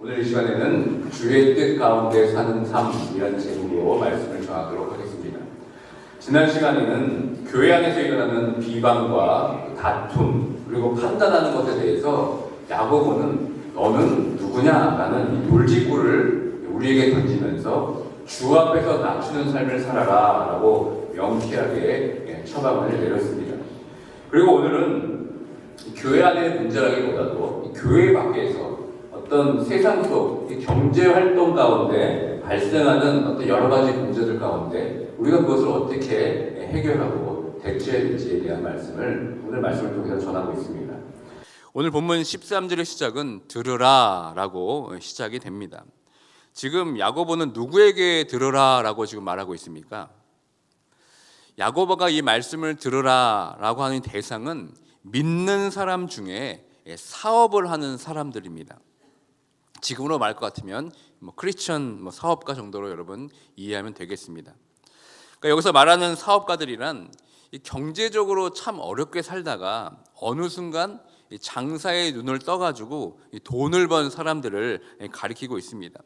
오늘 이 시간에는 주의 뜻 가운데 사는 삶이라는 제목으로 말씀을 전하도록 하겠습니다. 지난 시간에는 교회 안에서 일어나는 비방과 다툼 그리고 판단하는 것에 대해서 야고보는 너는 누구냐라는 이 돌직구를 우리에게 던지면서 주 앞에서 낮추는 삶을 살아라라고 명쾌하게 처방을 내렸습니다. 그리고 오늘은 이 교회 안의 문제라기보다도 이 교회 밖에서 어떤 세상 속이 경제 활동 가운데 발생하는 어떤 여러 가지 문제들 가운데 우리가 그것을 어떻게 해결하고 대처해야 될지에 대한 말씀을 오늘 말씀을 통해서 전하고 있습니다. 오늘 본문 13절의 시작은 들으라라고 시작이 됩니다. 지금 야고보는 누구에게 들으라라고 지금 말하고 있습니까? 야고보가 이 말씀을 들으라라고 하는 대상은 믿는 사람 중에 사업을 하는 사람들입니다. 지금으로 말것 같으면 뭐 크리스천 뭐 사업가 정도로 여러분 이해하면 되겠습니다. 그러니까 여기서 말하는 사업가들이란 이 경제적으로 참 어렵게 살다가 어느 순간 이 장사에 눈을 떠가지고 이 돈을 번 사람들을 가리키고 있습니다.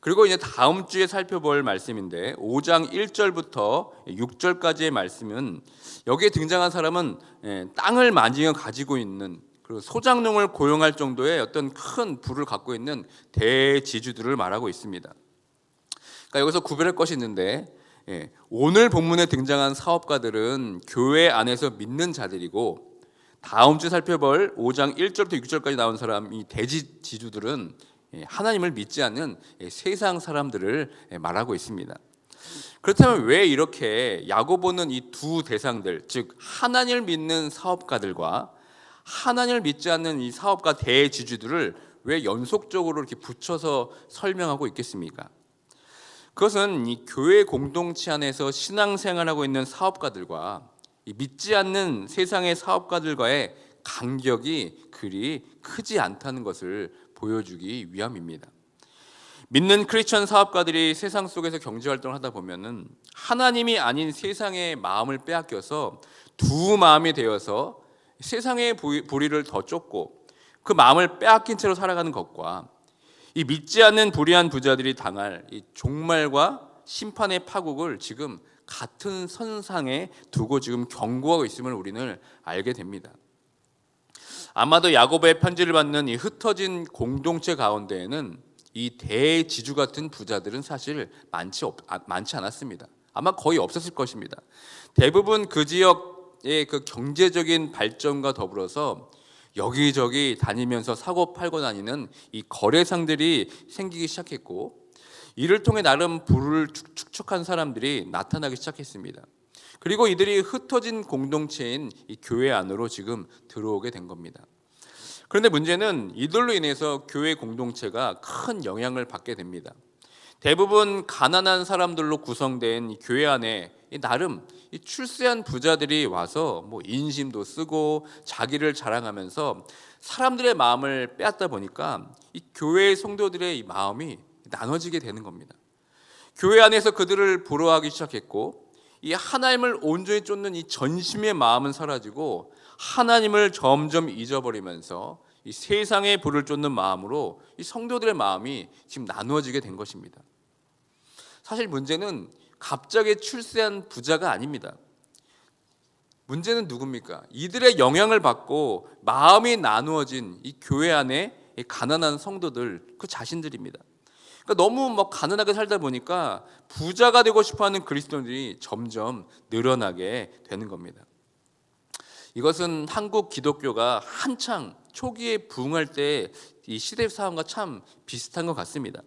그리고 이제 다음 주에 살펴볼 말씀인데 5장 1절부터 6절까지의 말씀은 여기에 등장한 사람은 예, 땅을 많이 가지고 있는 그리고 소장농을 고용할 정도의 어떤 큰 부를 갖고 있는 대지주들을 말하고 있습니다. 그러니까 여기서 구별할 것이 있는데 예, 오늘 본문에 등장한 사업가들은 교회 안에서 믿는 자들이고 다음 주 살펴볼 5장 1절부터 6절까지 나온 사람 이 대지 지주들은 예, 하나님을 믿지 않는 예, 세상 사람들을 예, 말하고 있습니다. 그렇다면 왜 이렇게 야고보는 이 두 대상들 즉 하나님을 믿는 사업가들과 하나님을 믿지 않는 이 사업가 대지주들을 왜 연속적으로 이렇게 붙여서 설명하고 있겠습니까? 그것은 이 교회 공동체 안에서 신앙생활하고 있는 사업가들과 이 믿지 않는 세상의 사업가들과의 간격이 그리 크지 않다는 것을 보여주기 위함입니다. 믿는 크리스천 사업가들이 세상 속에서 경제 활동을 하다 보면은 하나님이 아닌 세상의 마음을 빼앗겨서 두 마음이 되어서 세상의 보리를 더 쫓고 그 마음을 빼앗긴 채로 살아가는 것과 이 믿지 않는 불의한 부자들이 당할 이 종말과 심판의 파국을 지금 같은 선상에 두고 지금 경고하고 있음을 우리는 알게 됩니다. 아마도 야고보의 편지를 받는 이 흩어진 공동체 가운데에는 이 대지주 같은 부자들은 사실 많지 없, 아, 많지 않았습니다. 아마 거의 없었을 것입니다. 대부분 그 지역의 그 경제적인 발전과 더불어서 여기저기 다니면서 사고 팔고 다니는 이 거래상들이 생기기 시작했고 이를 통해 나름 부를 축적한 사람들이 나타나기 시작했습니다. 그리고 이들이 흩어진 공동체인 이 교회 안으로 지금 들어오게 된 겁니다. 그런데 문제는 이들로 인해서 교회 공동체가 큰 영향을 받게 됩니다. 대부분 가난한 사람들로 구성된 이 교회 안에 이 나름 이 출세한 부자들이 와서 뭐 인심도 쓰고 자기를 자랑하면서 사람들의 마음을 빼앗다 보니까 이 교회 성도들의 이 마음이 나눠지게 되는 겁니다. 교회 안에서 그들을 부러워하기 시작했고 이 하나님을 온전히 쫓는 이 전심의 마음은 사라지고 하나님을 점점 잊어버리면서 이 세상의 불을 쫓는 마음으로 이 성도들의 마음이 지금 나누어지게 된 것입니다. 사실 문제는 갑자기 출세한 부자가 아닙니다. 문제는 누굽니까? 이들의 영향을 받고 마음이 나누어진 이 교회 안에 이 가난한 성도들 그 자신들입니다. 그러니까 너무 막 가난하게 살다 보니까 부자가 되고 싶어하는 그리스도인들이 점점 늘어나게 되는 겁니다. 이것은 한국 기독교가 한창 초기에 부흥할 때 이 시대 상황과 참 비슷한 것 같습니다.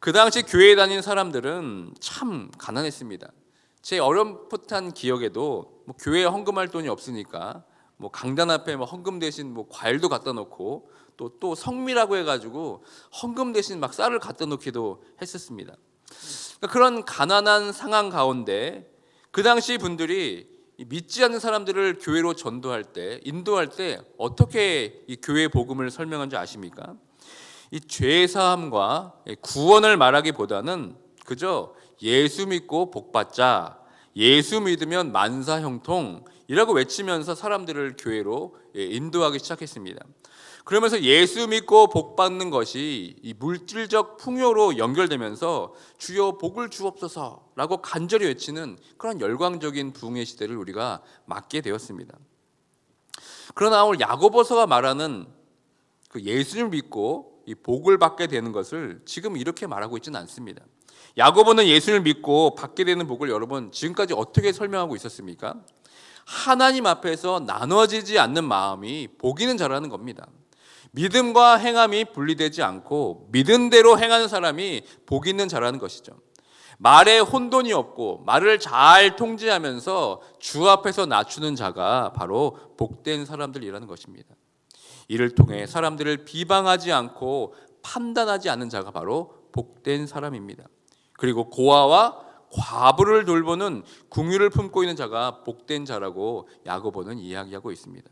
그 당시 교회에 다니는 사람들은 참 가난했습니다. 제 어렴풋한 기억에도 뭐 교회에 헌금할 돈이 없으니까 뭐 강단 앞에 뭐 헌금 대신 뭐 과일도 갖다 놓고 또 또 성미라고 해가지고 헌금 대신 막 쌀을 갖다 놓기도 했었습니다. 그러니까 그런 가난한 상황 가운데 그 당시 분들이 믿지 않는 사람들을 교회로 전도할 때, 인도할 때 어떻게 이 교회 복음을 설명한지 아십니까? 이 죄 사함과 구원을 말하기보다는 그저 예수 믿고 복 받자, 예수 믿으면 만사 형통 이라고 외치면서 사람들을 교회로 예, 인도하기 시작했습니다. 그러면서 예수 믿고 복 받는 것이 이 물질적 풍요로 연결되면서 주여 복을 주옵소서라고 간절히 외치는 그런 열광적인 부흥의 시대를 우리가 맞게 되었습니다. 그러나 오늘 야고보서가 말하는 그 예수를 믿고 이 복을 받게 되는 것을 지금 이렇게 말하고 있지는 않습니다. 야고보는 예수를 믿고 받게 되는 복을 여러분 지금까지 어떻게 설명하고 있었습니까? 하나님 앞에서 나눠지지 않는 마음이 복이는 자라는 겁니다. 믿음과 행함이 분리되지 않고 믿은 대로 행하는 사람이 복 있는 자라는 것이죠. 말에 혼돈이 없고 말을 잘 통제하면서 주 앞에서 낮추는 자가 바로 복된 사람들이라는 것입니다. 이를 통해 사람들을 비방하지 않고 판단하지 않는 자가 바로 복된 사람입니다. 그리고 고아와 과부를 돌보는 궁유를 품고 있는 자가 복된 자라고 야고보는 이야기하고 있습니다.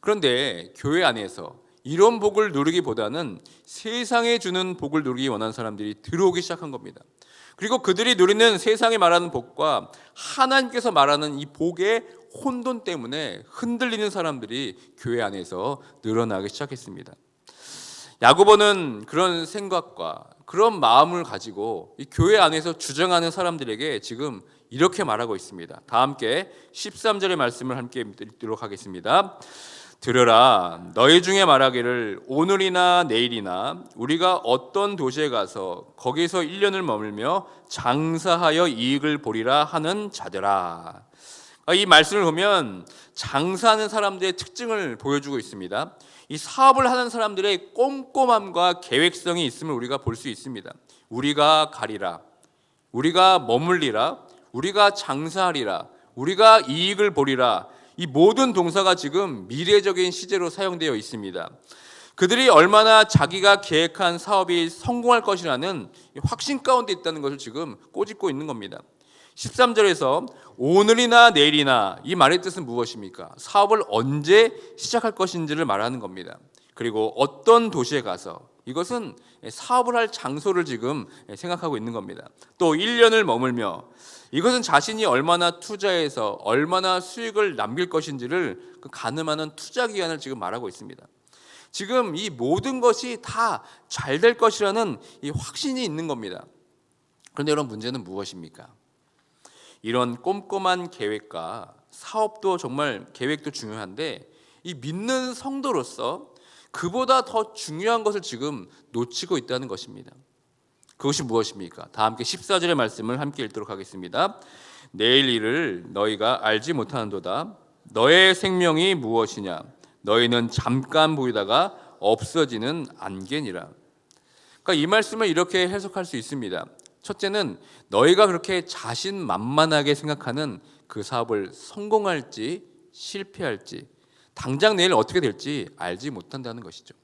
그런데 교회 안에서 이런 복을 누리기보다는 세상에 주는 복을 누리기 원하는 사람들이 들어오기 시작한 겁니다. 그리고 그들이 누리는 세상에 말하는 복과 하나님께서 말하는 이 복의 혼돈 때문에 흔들리는 사람들이 교회 안에서 늘어나기 시작했습니다. 야고보는 그런 생각과 그런 마음을 가지고 이 교회 안에서 주장하는 사람들에게 지금 이렇게 말하고 있습니다. 다 함께 13절의 말씀을 함께 읽도록 하겠습니다. 들으라 너희 중에 말하기를 오늘이나 내일이나 우리가 어떤 도시에 가서 거기서 1년을 머물며 장사하여 이익을 보리라 하는 자들아 이 말씀을 보면 장사하는 사람들의 특징을 보여주고 있습니다. 이 사업을 하는 사람들의 꼼꼼함과 계획성이 있음을 우리가 볼 수 있습니다. 우리가 가리라, 우리가 머물리라, 우리가 장사하리라, 우리가 이익을 보리라. 이 모든 동사가 지금 미래적인 시제로 사용되어 있습니다. 그들이 얼마나 자기가 계획한 사업이 성공할 것이라는 확신 가운데 있다는 것을 지금 꼬집고 있는 겁니다. 13절에서 오늘이나 내일이나 이 말의 뜻은 무엇입니까? 사업을 언제 시작할 것인지를 말하는 겁니다. 그리고 어떤 도시에 가서 이것은 사업을 할 장소를 지금 생각하고 있는 겁니다. 또 1년을 머물며 이것은 자신이 얼마나 투자해서 얼마나 수익을 남길 것인지를 그 가늠하는 투자 기간을 지금 말하고 있습니다. 지금 이 모든 것이 다 잘 될 것이라는 이 확신이 있는 겁니다. 그런데 이런 문제는 무엇입니까? 이런 꼼꼼한 계획과 사업도 정말 계획도 중요한데 이 믿는 성도로서 그보다 더 중요한 것을 지금 놓치고 있다는 것입니다. 그것이 무엇입니까? 다 함께 14절의 말씀을 함께 읽도록 하겠습니다. 내일 일을 너희가 알지 못하는도다. 너의 생명이 무엇이냐? 너희는 잠깐 보이다가 없어지는 안개니라. 그러니까 이 말씀을 이렇게 해석할 수 있습니다. 첫째는 너희가 그렇게 자신만만하게 생각하는 그 사업을 성공할지 실패할지 당장 내일 어떻게 될지 알지 못한다는 것이죠.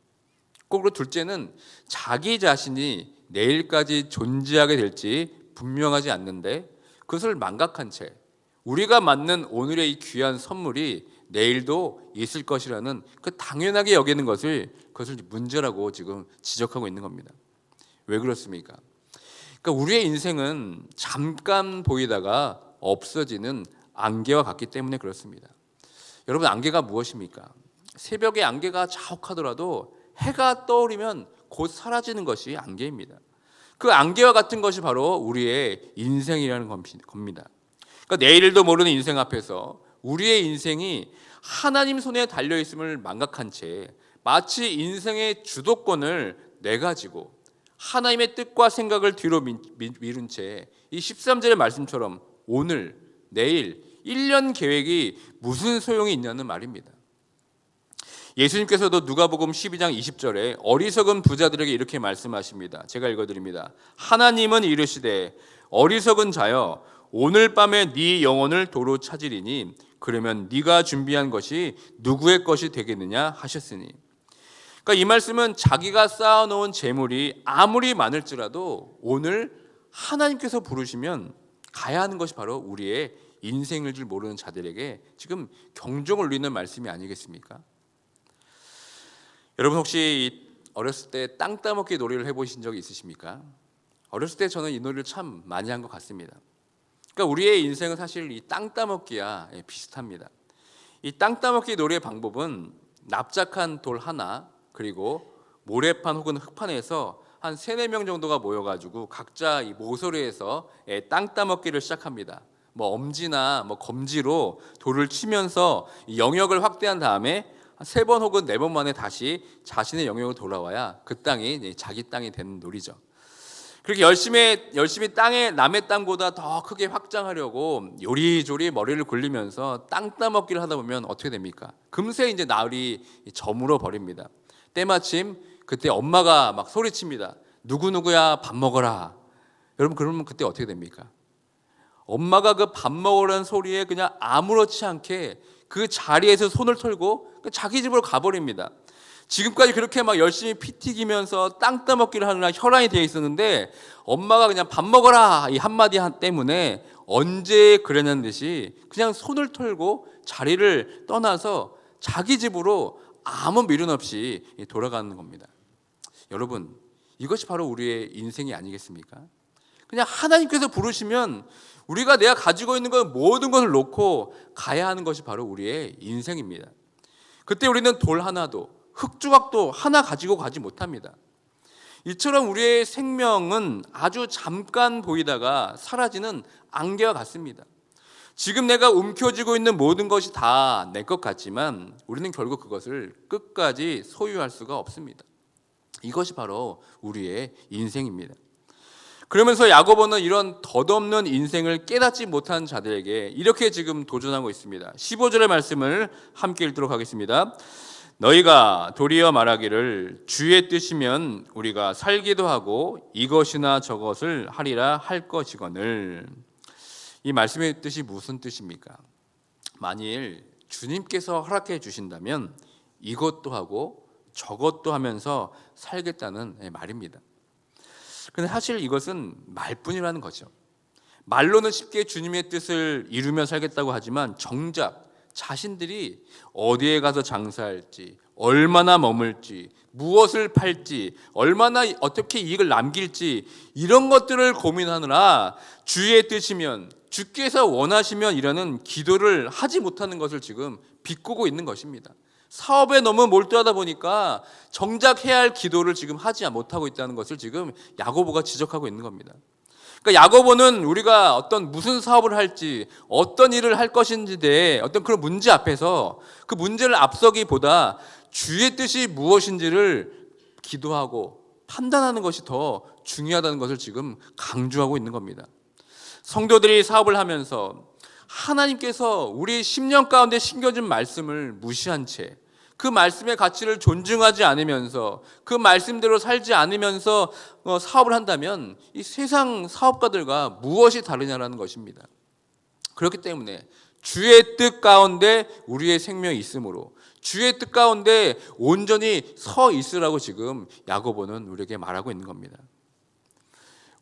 거꾸로 둘째는 자기 자신이 내일까지 존재하게 될지 분명하지 않는데 그것을 망각한 채 우리가 맞는 오늘의 이 귀한 선물이 내일도 있을 것이라는 그 당연하게 여기는 것을 그것을 문제라고 지금 지적하고 있는 겁니다. 왜 그렇습니까? 그러니까 우리의 인생은 잠깐 보이다가 없어지는 안개와 같기 때문에 그렇습니다. 여러분 안개가 무엇입니까? 새벽에 안개가 자욱하더라도 해가 떠오르면 곧 사라지는 것이 안개입니다. 그 안개와 같은 것이 바로 우리의 인생이라는 겁니다. 그러니까 내일도 모르는 인생 앞에서 우리의 인생이 하나님 손에 달려 있음을 망각한 채 마치 인생의 주도권을 내 가지고 하나님의 뜻과 생각을 뒤로 미, 미룬 채 이 13절의 말씀처럼 오늘, 내일, 1년 계획이 무슨 소용이 있냐는 말입니다. 예수님께서도 누가복음 12장 20절에 어리석은 부자들에게 이렇게 말씀하십니다. 제가 읽어드립니다. 하나님은 이르시되 어리석은 자여 오늘 밤에 네 영혼을 도로 찾으리니 그러면 네가 준비한 것이 누구의 것이 되겠느냐 하셨으니 그러니까 이 말씀은 자기가 쌓아놓은 재물이 아무리 많을지라도 오늘 하나님께서 부르시면 가야 하는 것이 바로 우리의 인생일 줄 모르는 자들에게 지금 경종을 울리는 말씀이 아니겠습니까? 여러분 혹시 어렸을 때 땅 따먹기 놀이를 해보신 적이 있으십니까? 어렸을 때 저는 이 놀이를 참 많이 한 것 같습니다. 그러니까 우리의 인생은 사실 이 땅 따먹기와 비슷합니다. 이 땅 따먹기 놀이의 방법은 납작한 돌 하나 그리고 모래판 혹은 흙판에서 한 세네 명 정도가 모여가지고 각자 이 모서리에서 예, 땅 따먹기를 시작합니다. 뭐 엄지나 뭐 검지로 돌을 치면서 이 영역을 확대한 다음에 세 번 혹은 네 번 만에 다시 자신의 영역으로 돌아와야 그 땅이 자기 땅이 되는 놀이죠. 그렇게 열심히 열심히 땅에 남의 땅보다 더 크게 확장하려고 요리조리 머리를 굴리면서 땅 따먹기를 하다 보면 어떻게 됩니까? 금세 이제 나을이 저물어 버립니다. 때마침 그때 엄마가 막 소리칩니다. 누구 누구야 밥 먹어라. 여러분 그러면 그때 어떻게 됩니까? 엄마가 그 밥 먹으라는 소리에 그냥 아무렇지 않게 그 자리에서 손을 털고 그 자기 집으로 가버립니다. 지금까지 그렇게 막 열심히 피 튀기면서 땅 따먹기를 하느라 혈안이 되어 있었는데 엄마가 그냥 밥 먹어라 이 한마디 한 때문에 언제 그랬냐는 듯이 그냥 손을 털고 자리를 떠나서 자기 집으로 아무 미련 없이 돌아가는 겁니다. 여러분 이것이 바로 우리의 인생이 아니겠습니까? 그냥 하나님께서 부르시면 우리가 내가 가지고 있는 것 모든 것을 놓고 가야 하는 것이 바로 우리의 인생입니다. 그때 우리는 돌 하나도 흙 조각도 하나 가지고 가지 못합니다. 이처럼 우리의 생명은 아주 잠깐 보이다가 사라지는 안개와 같습니다. 지금 내가 움켜쥐고 있는 모든 것이 다 내 것 같지만 우리는 결국 그것을 끝까지 소유할 수가 없습니다. 이것이 바로 우리의 인생입니다. 그러면서 야고보는 이런 덧없는 인생을 깨닫지 못한 자들에게 이렇게 지금 도전하고 있습니다. 15절의 말씀을 함께 읽도록 하겠습니다. 너희가 도리어 말하기를 주의 뜻이면 우리가 살기도 하고 이것이나 저것을 하리라 할 것이거늘 이 말씀의 뜻이 무슨 뜻입니까? 만일 주님께서 허락해 주신다면 이것도 하고 저것도 하면서 살겠다는 말입니다. 근데 사실 이것은 말뿐이라는 거죠. 말로는 쉽게 주님의 뜻을 이루며 살겠다고 하지만 정작 자신들이 어디에 가서 장사할지, 얼마나 머물지, 무엇을 팔지, 얼마나 어떻게 이익을 남길지 이런 것들을 고민하느라 주의 뜻이면 주께서 원하시면 이라는 기도를 하지 못하는 것을 지금 비꼬고 있는 것입니다. 사업에 너무 몰두하다 보니까 정작 해야 할 기도를 지금 하지 못하고 있다는 것을 지금 야고보가 지적하고 있는 겁니다. 그러니까 야고보는 우리가 어떤 무슨 사업을 할지 어떤 일을 할 것인지에 대해 어떤 그런 문제 앞에서 그 문제를 앞서기보다 주의 뜻이 무엇인지를 기도하고 판단하는 것이 더 중요하다는 것을 지금 강조하고 있는 겁니다. 성도들이 사업을 하면서 하나님께서 우리 10년 가운데 심겨준 말씀을 무시한 채 그 말씀의 가치를 존중하지 않으면서 그 말씀대로 살지 않으면서 어, 사업을 한다면 이 세상 사업가들과 무엇이 다르냐라는 것입니다. 그렇기 때문에 주의 뜻 가운데 우리의 생명이 있으므로 주의 뜻 가운데 온전히 서 있으라고 지금 야고보는 우리에게 말하고 있는 겁니다.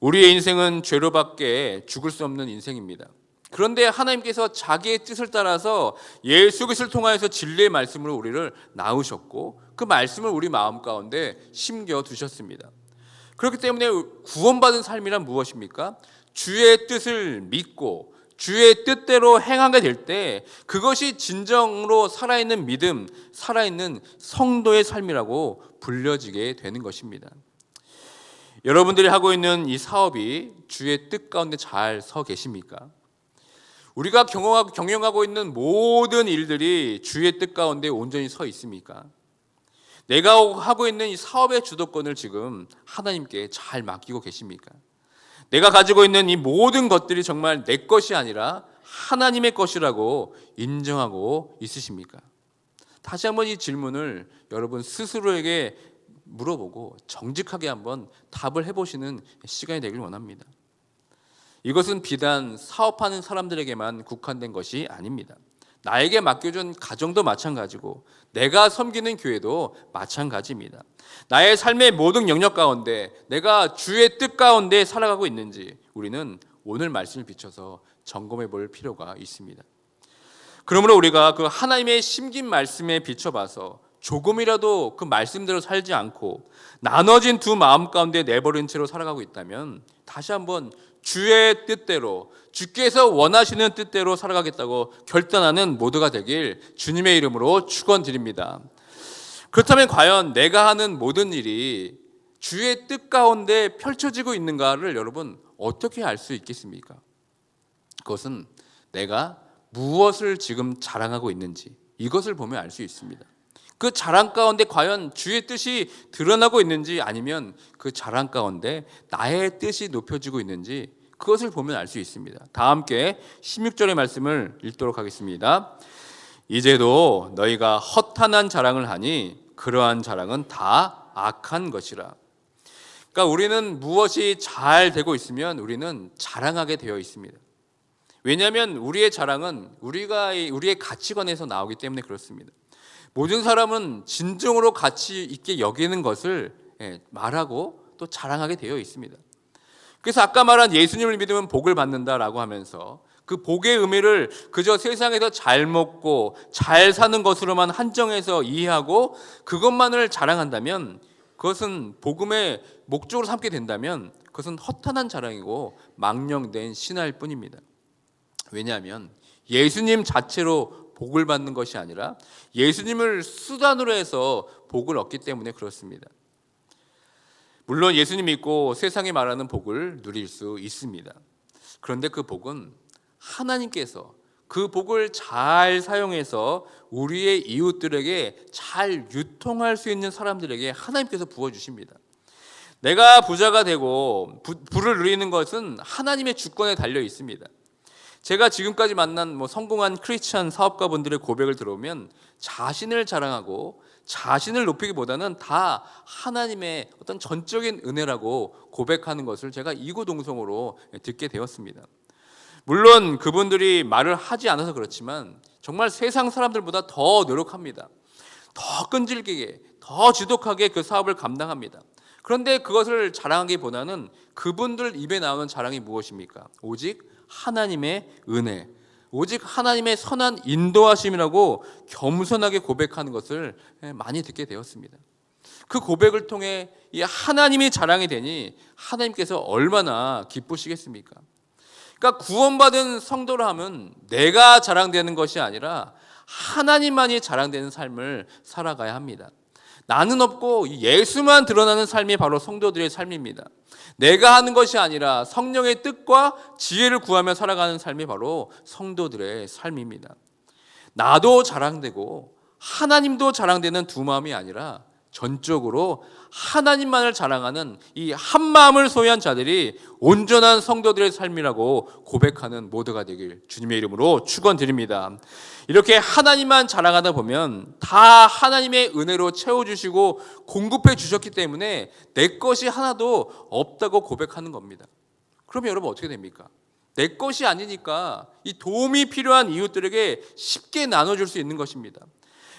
우리의 인생은 죄로밖에 죽을 수 없는 인생입니다. 그런데 하나님께서 자기의 뜻을 따라서 예수 그리스도를 통하여서 진리의 말씀으로 우리를 낳으셨고 그 말씀을 우리 마음 가운데 심겨 두셨습니다. 그렇기 때문에 구원받은 삶이란 무엇입니까? 주의 뜻을 믿고 주의 뜻대로 행하게 될 때 그것이 진정으로 살아있는 믿음, 살아있는 성도의 삶이라고 불려지게 되는 것입니다. 여러분들이 하고 있는 이 사업이 주의 뜻 가운데 잘 서 계십니까? 우리가 경영하고 있는 모든 일들이 주의 뜻 가운데 온전히 서 있습니까? 내가 하고 있는 이 사업의 주도권을 지금 하나님께 잘 맡기고 계십니까? 내가 가지고 있는 이 모든 것들이 정말 내 것이 아니라 하나님의 것이라고 인정하고 있으십니까? 다시 한번 이 질문을 여러분 스스로에게 물어보고 정직하게 한번 답을 해보시는 시간이 되길 원합니다. 이것은 비단 사업하는 사람들에게만 국한된 것이 아닙니다. 나에게 맡겨준 가정도 마찬가지고 내가 섬기는 교회도 마찬가지입니다. 나의 삶의 모든 영역 가운데 내가 주의 뜻 가운데 살아가고 있는지 우리는 오늘 말씀을 비춰서 점검해 볼 필요가 있습니다. 그러므로 우리가 그 하나님의 심긴 말씀에 비춰봐서 조금이라도 그 말씀대로 살지 않고 나눠진 두 마음 가운데 내버린 채로 살아가고 있다면 다시 한번 주의 뜻대로 주께서 원하시는 뜻대로 살아가겠다고 결단하는 모두가 되길 주님의 이름으로 축원드립니다. 그렇다면 과연 내가 하는 모든 일이 주의 뜻 가운데 펼쳐지고 있는가를 여러분 어떻게 알 수 있겠습니까? 그것은 내가 무엇을 지금 자랑하고 있는지 이것을 보면 알 수 있습니다. 그 자랑 가운데 과연 주의 뜻이 드러나고 있는지 아니면 그 자랑 가운데 나의 뜻이 높여지고 있는지 그것을 보면 알 수 있습니다. 다 함께 16절의 말씀을 읽도록 하겠습니다. 이제도 너희가 허탄한 자랑을 하니 그러한 자랑은 다 악한 것이라. 그러니까 우리는 무엇이 잘 되고 있으면 우리는 자랑하게 되어 있습니다. 왜냐하면 우리의 자랑은 우리가 우리의 가치관에서 나오기 때문에 그렇습니다. 모든 사람은 진정으로 가치 있게 여기는 것을 예, 말하고 또 자랑하게 되어 있습니다. 그래서 아까 말한 예수님을 믿으면 복을 받는다라고 하면서 그 복의 의미를 그저 세상에서 잘 먹고 잘 사는 것으로만 한정해서 이해하고 그것만을 자랑한다면 그것은 복음의 목적으로 삼게 된다면 그것은 허탄한 자랑이고 망령된 신화일 뿐입니다. 왜냐하면 예수님 자체로 복을 받는 것이 아니라 예수님을 수단으로 해서 복을 얻기 때문에 그렇습니다. 물론 예수님 믿고 세상에 말하는 복을 누릴 수 있습니다. 그런데 그 복은 하나님께서 그 복을 잘 사용해서 우리의 이웃들에게 잘 유통할 수 있는 사람들에게 하나님께서 부어 주십니다. 내가 부자가 되고 부, 부를 누리는 것은 하나님의 주권에 달려 있습니다. 제가 지금까지 만난 뭐 성공한 크리스천 사업가분들의 고백을 들어오면 자신을 자랑하고 자신을 높이기보다는 다 하나님의 어떤 전적인 은혜라고 고백하는 것을 제가 이구동성으로 듣게 되었습니다. 물론 그분들이 말을 하지 않아서 그렇지만 정말 세상 사람들보다 더 노력합니다. 더 끈질기게, 더 지독하게 그 사업을 감당합니다. 그런데 그것을 자랑하기보다는 그분들 입에 나오는 자랑이 무엇입니까? 오직 하나님의 은혜, 오직 하나님의 선한 인도하심이라고 겸손하게 고백하는 것을 많이 듣게 되었습니다. 그 고백을 통해 이 하나님이 자랑이 되니 하나님께서 얼마나 기쁘시겠습니까? 그러니까 구원받은 성도라 하면 내가 자랑되는 것이 아니라 하나님만이 자랑되는 삶을 살아가야 합니다. 나는 없고 예수만 드러나는 삶이 바로 성도들의 삶입니다. 내가 하는 것이 아니라 성령의 뜻과 지혜를 구하며 살아가는 삶이 바로 성도들의 삶입니다. 나도 자랑되고 하나님도 자랑되는 두 마음이 아니라 전적으로 하나님만을 자랑하는 이 한 마음을 소유한 자들이 온전한 성도들의 삶이라고 고백하는 모두가 되길 주님의 이름으로 축원드립니다. 이렇게 하나님만 자랑하다 보면 다 하나님의 은혜로 채워 주시고 공급해 주셨기 때문에 내 것이 하나도 없다고 고백하는 겁니다. 그러면 여러분 어떻게 됩니까? 내 것이 아니니까 이 도움이 필요한 이웃들에게 쉽게 나눠 줄 수 있는 것입니다.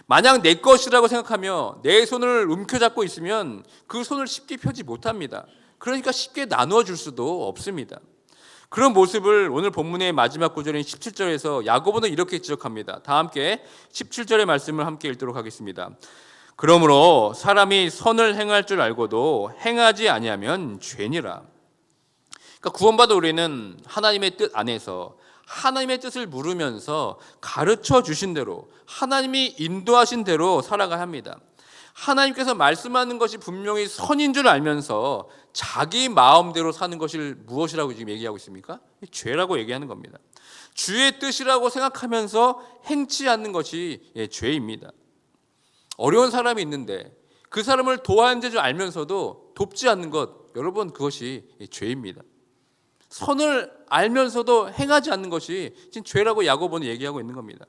만약 내 것이라고 생각하며 내 손을 움켜잡고 있으면 그 손을 쉽게 펴지 못합니다. 그러니까 쉽게 나누어 줄 수도 없습니다. 그런 모습을 오늘 본문의 마지막 구절인 17절에서 야고보는 이렇게 지적합니다. 다 함께 17절의 말씀을 함께 읽도록 하겠습니다. 그러므로 사람이 선을 행할 줄 알고도 행하지 아니하면 죄니라. 그러니까 구원받은 우리는 하나님의 뜻 안에서 하나님의 뜻을 물으면서 가르쳐 주신 대로 하나님이 인도하신 대로 살아가야 합니다. 하나님께서 말씀하는 것이 분명히 선인 줄 알면서 자기 마음대로 사는 것을 무엇이라고 지금 얘기하고 있습니까? 죄라고 얘기하는 겁니다. 주의 뜻이라고 생각하면서 행치 않는 것이 예, 죄입니다. 어려운 사람이 있는데 그 사람을 도와야 되줄 알면서도 돕지 않는 것, 여러분 그것이 예, 죄입니다. 선을 알면서도 행하지 않는 것이 지금 죄라고 야고보는 얘기하고 있는 겁니다.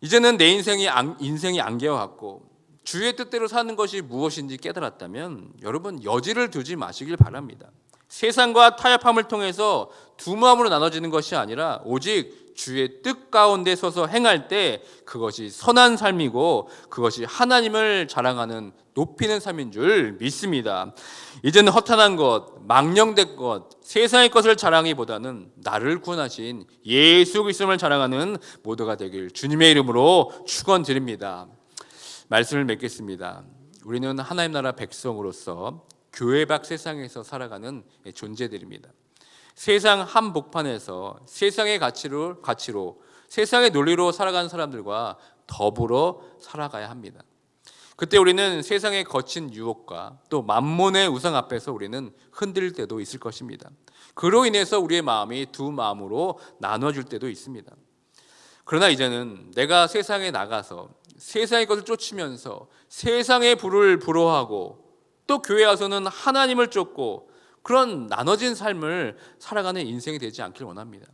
이제는 내 인생이 인생이 안개와 같고 주의 뜻대로 사는 것이 무엇인지 깨달았다면 여러분 여지를 두지 마시길 바랍니다. 세상과 타협함을 통해서 두 마음으로 나눠지는 것이 아니라 오직 주의 뜻 가운데 서서 행할 때 그것이 선한 삶이고 그것이 하나님을 자랑하는 높이는 삶인 줄 믿습니다. 이제는 허탄한 것, 망령된 것, 세상의 것을 자랑하기보다는 나를 구원하신 예수 그리스도를 자랑하는 모두가 되길 주님의 이름으로 축원드립니다. 말씀을 맺겠습니다. 우리는 하나님 나라 백성으로서 교회 밖 세상에서 살아가는 존재들입니다. 세상 한복판에서 세상의 가치로 가치로 세상의 논리로 살아가는 사람들과 더불어 살아가야 합니다. 그때 우리는 세상의 거친 유혹과 또 만몬의 우상 앞에서 우리는 흔들릴 때도 있을 것입니다. 그로 인해서 우리의 마음이 두 마음으로 나눠질 때도 있습니다. 그러나 이제는 내가 세상에 나가서 세상의 것을 쫓으면서 세상의 불을 부러워하고 또 교회 와서는 하나님을 쫓고 그런 나눠진 삶을 살아가는 인생이 되지 않길 원합니다.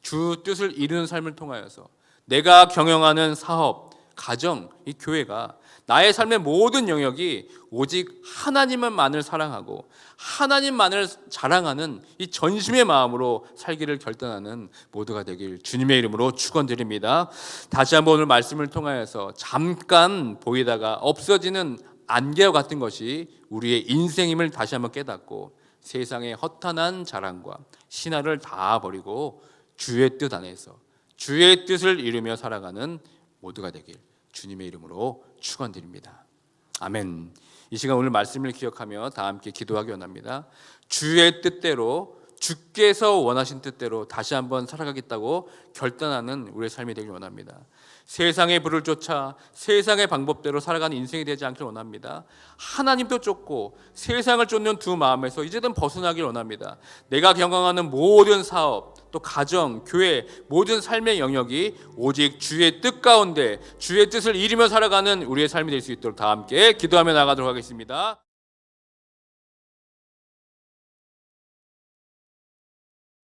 주 뜻을 이루는 삶을 통하여서 내가 경영하는 사업, 가정, 이 교회가 나의 삶의 모든 영역이 오직 하나님만을 사랑하고 하나님만을 자랑하는 이 전심의 마음으로 살기를 결단하는 모두가 되길 주님의 이름으로 축원드립니다. 다시 한번 오늘 말씀을 통하여서 잠깐 보이다가 없어지는 안개와 같은 것이 우리의 인생임을 다시 한번 깨닫고 세상의 허탄한 자랑과 신화를 다 버리고 주의 뜻 안에서 주의 뜻을 이루며 살아가는 모두가 되길 주님의 이름으로 축원드립니다. 아멘. 이 시간 오늘 말씀을 기억하며 다 함께 기도하기 원합니다. 주의 뜻대로 주께서 원하신 뜻대로 다시 한번 살아가겠다고 결단하는 우리의 삶이 되길 원합니다. 세상의 불을 쫓아 세상의 방법대로 살아가는 인생이 되지 않길 원합니다. 하나님도 쫓고 세상을 쫓는 두 마음에서 이제는 벗어나길 원합니다. 내가 경영하는 모든 사업, 또 가정, 교회 모든 삶의 영역이 오직 주의 뜻 가운데 주의 뜻을 이루며 살아가는 우리의 삶이 될 수 있도록 다 함께 기도하며 나가도록 하겠습니다.